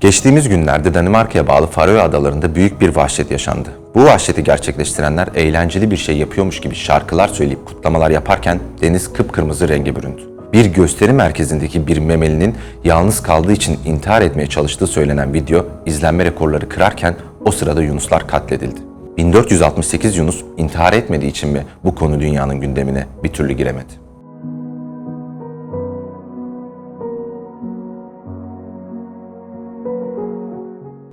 Geçtiğimiz günlerde Danimarka'ya bağlı Faroe Adaları'nda büyük bir vahşet yaşandı. Bu vahşeti gerçekleştirenler eğlenceli bir şey yapıyormuş gibi şarkılar söyleyip kutlamalar yaparken deniz kıpkırmızı renge büründü. Bir gösteri merkezindeki bir memelinin yalnız kaldığı için intihar etmeye çalıştığı söylenen video izlenme rekorları kırarken o sırada Yunuslar katledildi. 1468 Yunus intihar etmediği için mi bu konu dünyanın gündemine bir türlü giremedi?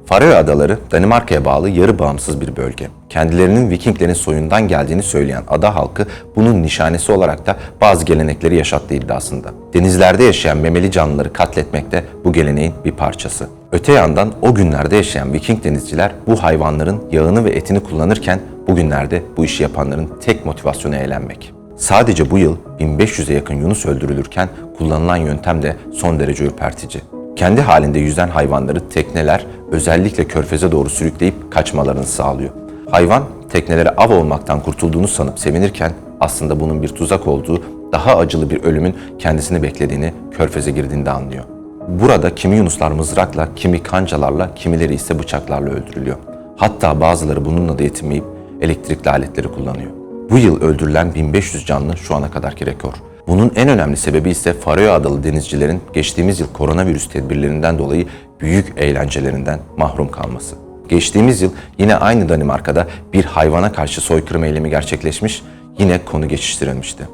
Faroe Adaları Danimarka'ya bağlı yarı bağımsız bir bölge. Kendilerinin Vikinglerin soyundan geldiğini söyleyen ada halkı bunun nişanesi olarak da bazı gelenekleri yaşattığı iddiasında. Denizlerde yaşayan memeli canlıları katletmek de bu geleneğin bir parçası. Öte yandan o günlerde yaşayan Viking denizciler bu hayvanların yağını ve etini kullanırken bugünlerde bu işi yapanların tek motivasyonu eğlenmek. Sadece bu yıl 1500'e yakın Yunus öldürülürken kullanılan yöntem de son derece ürpertici. Kendi halinde yüzen hayvanları tekneler özellikle körfeze doğru sürükleyip kaçmalarını sağlıyor. Hayvan teknelere av olmaktan kurtulduğunu sanıp sevinirken aslında bunun bir tuzak olduğu, daha acılı bir ölümün kendisini beklediğini körfeze girdiğinde anlıyor. Burada kimi yunuslar mızrakla, kimi kancalarla, kimileri ise bıçaklarla öldürülüyor. Hatta bazıları bununla da yetinmeyip elektrikli aletleri kullanıyor. Bu yıl öldürülen 1500 canlı şu ana kadarki rekor. Bunun en önemli sebebi ise Faroe Adalı denizcilerin geçtiğimiz yıl koronavirüs tedbirlerinden dolayı büyük eğlencelerinden mahrum kalması. Geçtiğimiz yıl yine aynı Danimarka'da bir hayvana karşı soykırım eylemi gerçekleşmiş, yine konu geçiştirilmişti.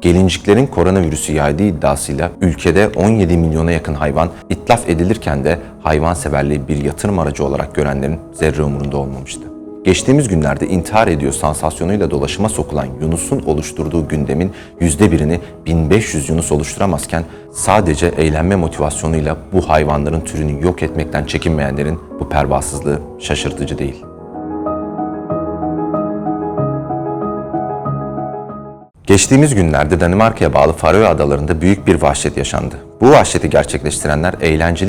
Gelinciklerin koronavirüsü yaydığı iddiasıyla ülkede 17 milyona yakın hayvan itlaf edilirken de hayvanseverliği bir yatırım aracı olarak görenlerin zerre umurunda olmamıştı. Geçtiğimiz günlerde intihar ediyor sansasyonuyla dolaşıma sokulan Yunus'un oluşturduğu gündemin yüzde birini 1500 Yunus oluşturamazken sadece eğlenme motivasyonuyla bu hayvanların türünü yok etmekten çekinmeyenlerin bu pervasızlığı şaşırtıcı değil. Geçtiğimiz günlerde Danimarka'ya bağlı Faroe Adaları'nda büyük bir vahşet yaşandı. Bu vahşeti gerçekleştirenler eğlenceli